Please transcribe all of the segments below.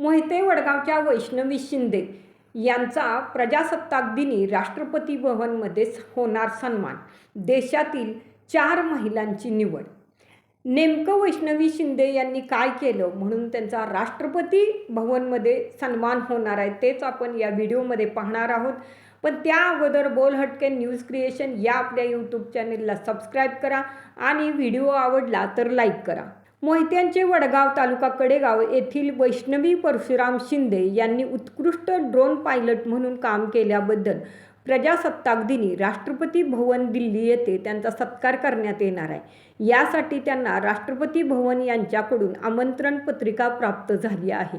मोहिते वडगावच्या वैष्णवी शिंदे यांचा प्रजासत्ताक दिनी राष्ट्रपती भवनमध्ये होणार सन्मान. देशातील चार महिलांची निवड. नेमकं वैष्णवी शिंदे यांनी काय केलं म्हणून त्यांचा राष्ट्रपती भवनमध्ये सन्मान होणार आहे तेच आपण या व्हिडिओमध्ये पाहणार आहोत. पण त्या अगोदर बोल हटके न्यूज क्रिएशन या आपल्या यूट्यूब चॅनेलला सबस्क्राईब करा आणि व्हिडिओ आवडला तर लाईक करा. मोहित्यांचे वडगाव तालुका कडेगाव येथील वैष्णवी परशुराम शिंदे यांनी उत्कृष्ट ड्रोन पायलट म्हणून काम केल्याबद्दल प्रजासत्ताक दिनी राष्ट्रपती भवन दिल्ली येथे त्यांचा सत्कार करण्यात येणार आहे. यासाठी त्यांना राष्ट्रपती भवन यांच्याकडून आमंत्रण पत्रिका प्राप्त झाली आहे.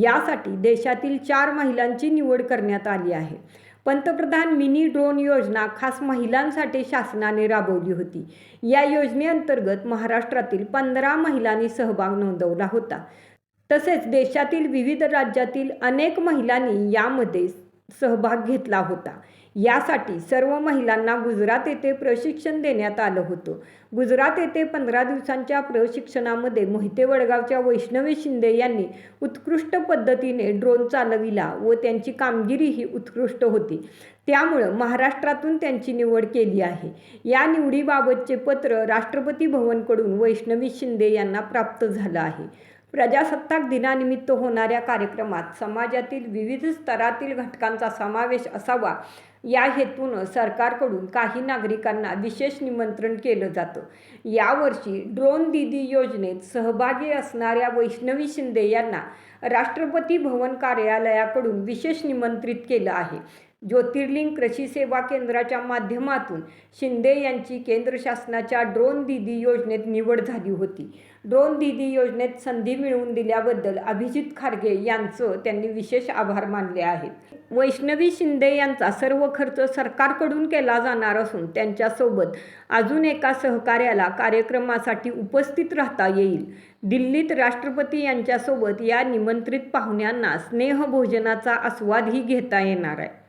यासाठी देशातील चार महिलांची निवड करण्यात आली आहे. पंतप्रधान मिनी ड्रोन योजना खास महिलांसाठी शासनाने राबवली होती. या योजनेअंतर्गत महाराष्ट्रातील पंधरा महिलांनी सहभाग नोंदवला होता. तसेच देशातील विविध राज्यातील अनेक महिलांनी यामध्ये सहभाग घेतला होता. यासाठी सर्व महिलांना गुजरात येथे प्रशिक्षण देण्यात आलं होतं. गुजरात येथे पंधरा दिवसांच्या प्रशिक्षणामध्ये मोहिते वडगावच्या वैष्णवी शिंदे यांनी उत्कृष्ट पद्धतीने ड्रोन चालविला व त्यांची कामगिरीही उत्कृष्ट होती. त्यामुळं महाराष्ट्रातून त्यांची निवड केली आहे. या निवडीबाबतचे पत्र राष्ट्रपती भवनकडून वैष्णवी शिंदे यांना प्राप्त झालं आहे. प्रजासत्ताक दिनानिमित्त होणाऱ्या कार्यक्रमात समाजातील विविध स्तरातील घटकांचा समावेश असावा. या हेतूनं सरकारकडून काही नागरिकांना विशेष निमंत्रण केलं जातं. यावर्षी ड्रोन दिदी योजनेत सहभागी असणाऱ्या वैष्णवी शिंदे यांना राष्ट्रपती भवन कार्यालयाकडून विशेष निमंत्रित केलं आहे. ज्योतिर्लिंग कृषी सेवा केंद्राच्या माध्यमातून शिंदे यांची केंद्र शासनाच्या ड्रोन दिदी योजनेत निवड झाली होती. ड्रोन दिदी योजनेत संधी मिळवून दिल्याबद्दल अभिजित खारगे यांचं त्यांनी विशेष आभार मानले आहेत. वैष्णवी शिंदे यांचा सर्व खर्च सरकारकडून केला जाणार असून त्यांच्यासोबत अजून एका सहकार्याला कार्यक्रमासाठी उपस्थित राहता येईल. दिल्लीत राष्ट्रपती यांच्यासोबत या निमंत्रित पाहुण्यांना स्नेहभोजनाचा आस्वादही घेता येणार आहे.